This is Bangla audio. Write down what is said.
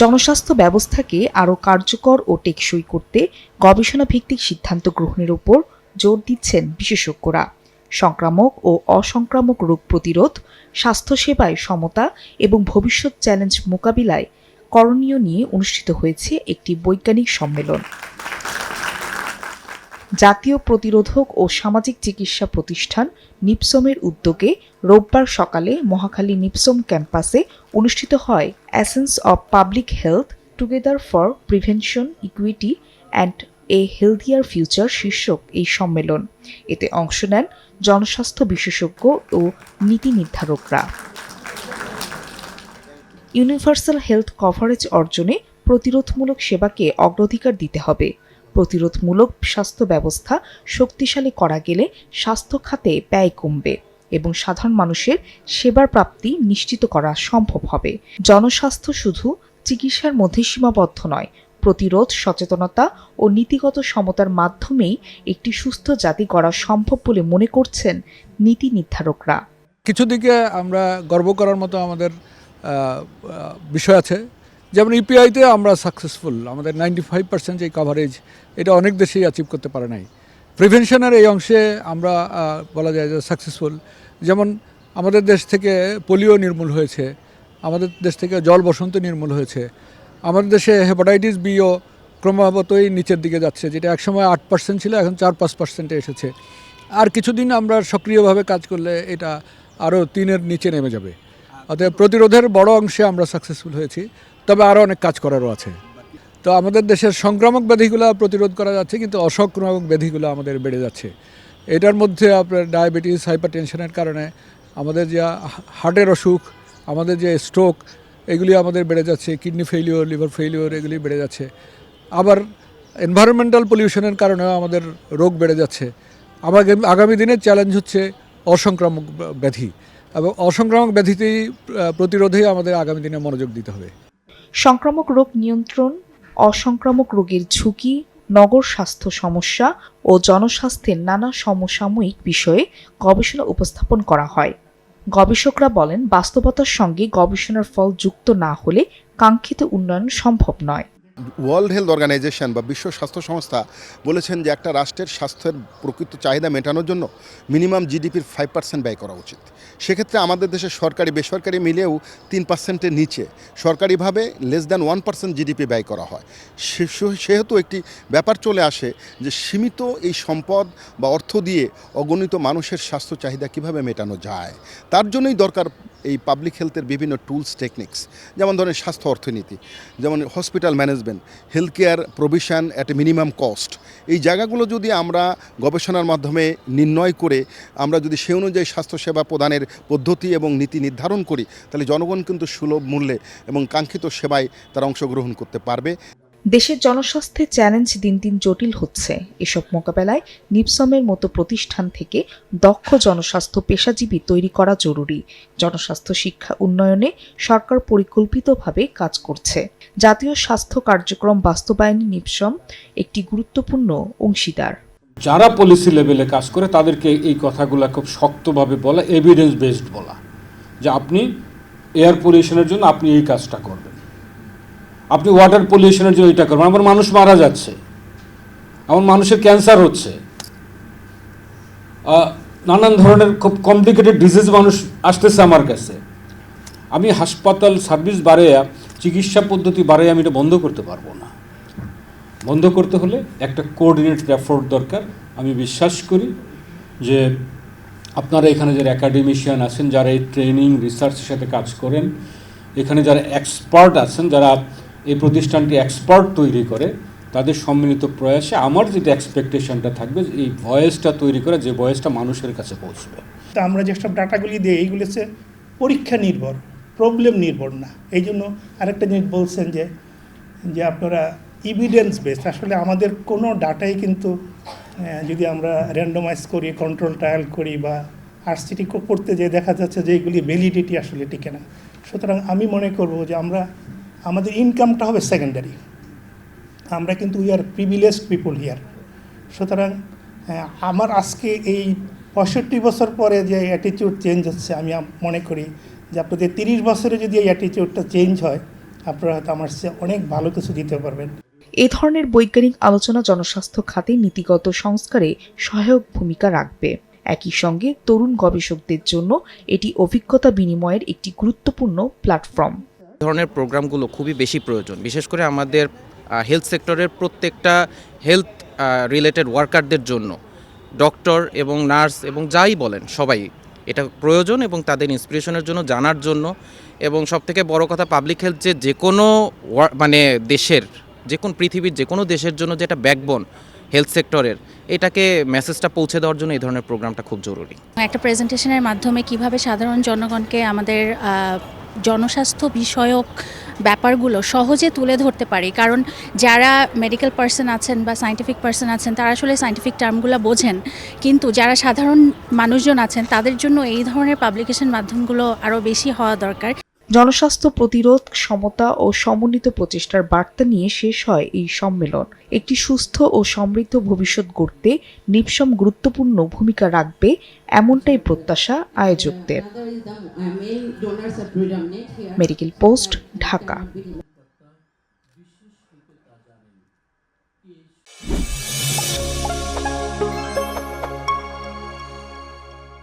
জনস্বাস্থ্য ব্যবস্থাকে আরও কার্যকর ও টেকসই করতে গবেষণা ভিত্তিক সিদ্ধান্ত গ্রহণের উপর জোর দিচ্ছেন বিশেষজ্ঞরা। সংক্রামক ও অসংক্রামক রোগ প্রতিরোধ, স্বাস্থ্যসেবায় সমতা এবং ভবিষ্যৎ চ্যালেঞ্জ মোকাবিলায় করণীয় নিয়ে অনুষ্ঠিত হয়েছে একটি বৈজ্ঞানিক সম্মেলন। জাতীয় প্রতিরোধক ও সামাজিক চিকিৎসা প্রতিষ্ঠান নিপসমের উদ্যোগে রোববার সকালে মহাখালী নিপসম ক্যাম্পাসে অনুষ্ঠিত হয় essence of public health together for prevention equity and a healthier future শীর্ষক এই সম্মেলন। এতে অংশ নেন জনস্বাস্থ্য বিশেষজ্ঞ ও নীতি নির্ধারকরা। ইউনিভার্সাল হেলথ কভারেজ অর্জনে প্রতিরোধমূলক সেবাকে অগ্রাধিকার দিতে হবে। প্রতিরোধমূলক স্বাস্থ্য ব্যবস্থা শক্তিশালী করা গেলে স্বাস্থ্য খাতে ব্যয় কমবে এবং সাধারণ মানুষের সেবার প্রাপ্তি নিশ্চিত করা সম্ভব হবে। জনস্বাস্থ্য শুধু চিকিৎসার মধ্যে সীমাবদ্ধ নয়, প্রতিরোধ, সচেতনতা ও নীতিগত সমতার মাধ্যমেই একটি সুস্থ জাতি গড়া সম্ভব বলে মনে করছেন নীতি নির্ধারকরা। কিছু দিকে আমরা গর্ব করার মতো আমাদের বিষয় আছে। যেমন ইপিআইতে আমরা সাকসেসফুল আমাদের নাইনটি ফাইভ পার্সেন্ট যে কাভারেজ এটা অনেক দেশেই অ্যাচিভ করতে পারে নাই। প্রিভেনশনের এই অংশে আমরা বলা যায় যে সাকসেসফুল যেমন আমাদের দেশ থেকে পোলিও নির্মূল হয়েছে, আমাদের দেশ থেকে জল বসন্ত নির্মূল হয়েছে, আমাদের দেশে হেপাটাইটিস বিও ক্রমাগতই নিচের দিকে যাচ্ছে, যেটা একসময় আট পার্সেন্ট ছিল, এখন চার পাঁচ পার্সেন্টে এসেছে। আর কিছুদিন আমরা সক্রিয়ভাবে কাজ করলে এটা আরও তিনের নিচে নেমে যাবে। অতএব প্রতিরোধের বড় অংশে আমরা সাকসেসফুল হয়েছি। তবে আরও অনেক কাজ করারও আছে। তো আমাদের দেশের সংক্রামক ব্যাধিগুলো প্রতিরোধ করা যাচ্ছে, কিন্তু অসংক্রামক ব্যাধিগুলো আমাদের বেড়ে যাচ্ছে। এটার মধ্যে আপনার ডায়াবেটিস হাইপার টেনশনের কারণে আমাদের যে হার্টের অসুখ, আমাদের যে স্ট্রোক এগুলি আমাদের বেড়ে যাচ্ছে। কিডনি ফেলিওর লিভার ফেলিওর এগুলি বেড়ে যাচ্ছে। আবার এনভায়রনমেন্টাল পলিউশনের কারণেও আমাদের রোগ বেড়ে যাচ্ছে। আবার আগামী দিনের চ্যালেঞ্জ হচ্ছে অসংক্রামক ব্যাধি। এবং অসংক্রামক ব্যাধিতে আহ, প্রতিরোধেই আমাদের আগামী দিনে মনোযোগ দিতে হবে। সংক্রামক রোগ নিয়ন্ত্রণ অসংক্রামক রোগের ঝুঁকি নগর স্বাস্থ্য সমস্যা ও জনস্বাস্থ্যের নানা সমসাময়িক বিষয়ে গবেষণা উপস্থাপন করা হয়। গবেষকরা বলেন বাস্তবতার সঙ্গে গবেষণার ফল যুক্ত না হলে কাঙ্ক্ষিত উন্নয়ন সম্ভব নয়। ওয়ার্ল্ড হেলথ অর্গানাইজেশন বা বিশ্ব স্বাস্থ্য সংস্থা বলেছেন যে একটা রাষ্ট্রের স্বাস্থ্যের প্রকৃত চাহিদা মেটানোর জন্য মিনিমাম জিডিপির ফাইভ পার্সেন্ট ব্যয় করা উচিত। সেক্ষেত্রে আমাদের দেশে সরকারি, বেসরকারি মিলেও তিন পার্সেন্টের নিচে সরকারিভাবে less than one percent GDP ব্যয় করা হয়। সেহেতু একটি ব্যাপার চলে আসে যে সীমিত এই সম্পদ বা অর্থ দিয়ে অগণিত মানুষের স্বাস্থ্য চাহিদা কীভাবে মেটানো যায়, তার জন্যই দরকার এই পাবলিক হেলথের বিভিন্ন টুলস টেকনিক্স যেমন ধরেন স্বাস্থ্য অর্থনীতি, যেমন hospital management health care provision at a minimum cost এই জায়গাগুলো যদি আমরা গবেষণার মাধ্যমে নির্ণয় করে আমরা যদি সে অনুযায়ী স্বাস্থ্যসেবা প্রদানের পদ্ধতি এবং নীতি নির্ধারণ করি, তাহলে জনগণ কিন্তু সুলভ মূল্যে এবং কাঙ্ক্ষিত সেবায় তারা অংশগ্রহণ করতে পারবে। দেশের জনস্বাস্থ্যের চ্যালেঞ্জ দিন দিন জটিল হচ্ছে। এসব মোকাবেলায় নিপসমের মতো প্রতিষ্ঠান থেকে দক্ষ জনস্বাস্থ্য পেশাজীবী তৈরি করা জরুরি। জনস্বাস্থ্য শিক্ষা উন্নয়নে সরকার পরিকল্পিতভাবে কাজ করছে। জাতীয় স্বাস্থ্য কার্যক্রম বাস্তবায়নে নিপসম একটি গুরুত্বপূর্ণ অংশীদার। যারা পলিসি লেভেলে কাজ করে, তাদেরকে এই কথাগুলো খুব শক্তভাবে বলা এভিডেন্স বেসড বলা। যে আপনি এয়ার পলিউশনের জন্য আপনি এই কাজটা করবেন। আপনি ওয়াটার পলিউশনের জন্য এটা করবেন। আমার মানুষ মারা যাচ্ছে। আমার মানুষের ক্যান্সার হচ্ছে। নানান ধরনের খুব কমপ্লিকেটেড ডিজিজ মানুষ আসতেছে আমার কাছে। আমি হাসপাতাল সার্ভিস বাড়াইয়া চিকিৎসা পদ্ধতি বাড়াইয়া আমি এটা বন্ধ করতে পারব না। বন্ধ করতে হলে একটা কোঅর্ডিনেটেড এফোর্ট দরকার। আমি বিশ্বাস করি যে আপনারা এখানে যারা অ্যাকাডেমিশিয়ান আছেন, যারা এই ট্রেনিং রিসার্চের সাথে কাজ করেন, এখানে যারা এক্সপার্ট আছেন, যারা এই প্রতিষ্ঠানটি এক্সপার্ট তৈরি করে, তাদের সম্মিলিত প্রয়াসে আমার যেটা এক্সপেকটেশনটা থাকবে এই ভয়েসটা তৈরি করে, যে ভয়েসটা মানুষের কাছে পৌঁছবে। তা আমরা যেসব ডাটাগুলি দিই, এইগুলো হচ্ছে পরীক্ষা নির্ভর প্রবলেম নির্ভর না। এই জন্য আরেকটা জিনিস বলছেন যে যে আপনারা ইভিডেন্স বেসড আসলে আমাদের কোনো ডাটাই কিন্তু যদি আমরা র্যান্ডোমাইজ করি কন্ট্রোল ট্রায়াল করি বা আরসিটি করতে যে দেখা যাচ্ছে যে এইগুলি ভ্যালিডিটি আসলে টিকে না। সুতরাং আমি মনে করব যে আমরা আমাদের ইনকামটা হবে সেকেন্ডারি আমরা কিন্তু we are privileged people here সুতরাং আমার আজকে এই পঁয়ষট্টি বছর পরে যে অ্যাটিটিউড চেঞ্জ হচ্ছে, আমি মনে করি যে আপনাদের তিরিশ বছরে যদি এই অ্যাটিটিউডটা চেঞ্জ হয়, আপনারা হয়তো আমার চেয়ে অনেক ভালো কিছু দিতে পারবেন। এ ধরনের বৈজ্ঞানিক আলোচনা জনস্বাস্থ্য খাতে নীতিগত সংস্কারে সহায়ক ভূমিকা রাখবে। একই সঙ্গে তরুণ গবেষকদের জন্য এটি অভিজ্ঞতা বিনিময়ের একটি গুরুত্বপূর্ণ প্ল্যাটফর্ম ধরনের প্রোগ্রামগুলো খুবই বেশি প্রয়োজন। বিশেষ করে আমাদের হেলথ সেক্টরের প্রত্যেকটা হেলথ রিলেটেড ওয়ার্কারদের জন্য। ডক্টর এবং নার্স এবং যাই বলেন, সবাই এটা প্রয়োজন এবং তাদের ইন্সপিরেশনের জন্য, জানার জন্য এবং সবথেকে বড় কথা পাবলিক হেলথ যে যে কোনো মানে দেশের, যে কোনো পৃথিবীর, যে কোনো দেশের জন্য যেটা ব্যাকবোন হেলথ সেক্টরের এটাকে মেসেজটা পৌঁছে দেওয়ার জন্য এই ধরনের প্রোগ্রামটা খুব জরুরি। একটা প্রেজেন্টেশনের মাধ্যমে কীভাবে সাধারণ জনগণকে আমাদের জনস্বাস্থ্য বিষয়ক ব্যাপারগুলো সহজে তুলে ধরতে পারি। কারণ যারা মেডিকেল পার্সন আছেন বা সাইন্টিফিক পার্সন আছেন, তারা আসলে সাইন্টিফিক টার্মগুলো বোঝেন। কিন্তু যারা সাধারণ মানুষজন আছেন, তাদের জন্য এই ধরনের পাবলিকেশন মাধ্যমগুলো আরও বেশি হওয়া দরকার। জনস্বাস্থ্য প্রতিরোধ সমতা ও সমন্বিত প্রচেষ্টার বার্তা নিয়ে শেষ হয় এই সম্মেলন। একটি সুস্থ ও সমৃদ্ধ ভবিষ্যৎ গড়তে নিপসম গুরুত্বপূর্ণ ভূমিকা রাখবে এমনটাই প্রত্যাশা আয়োজকদের। Medical post Dhaka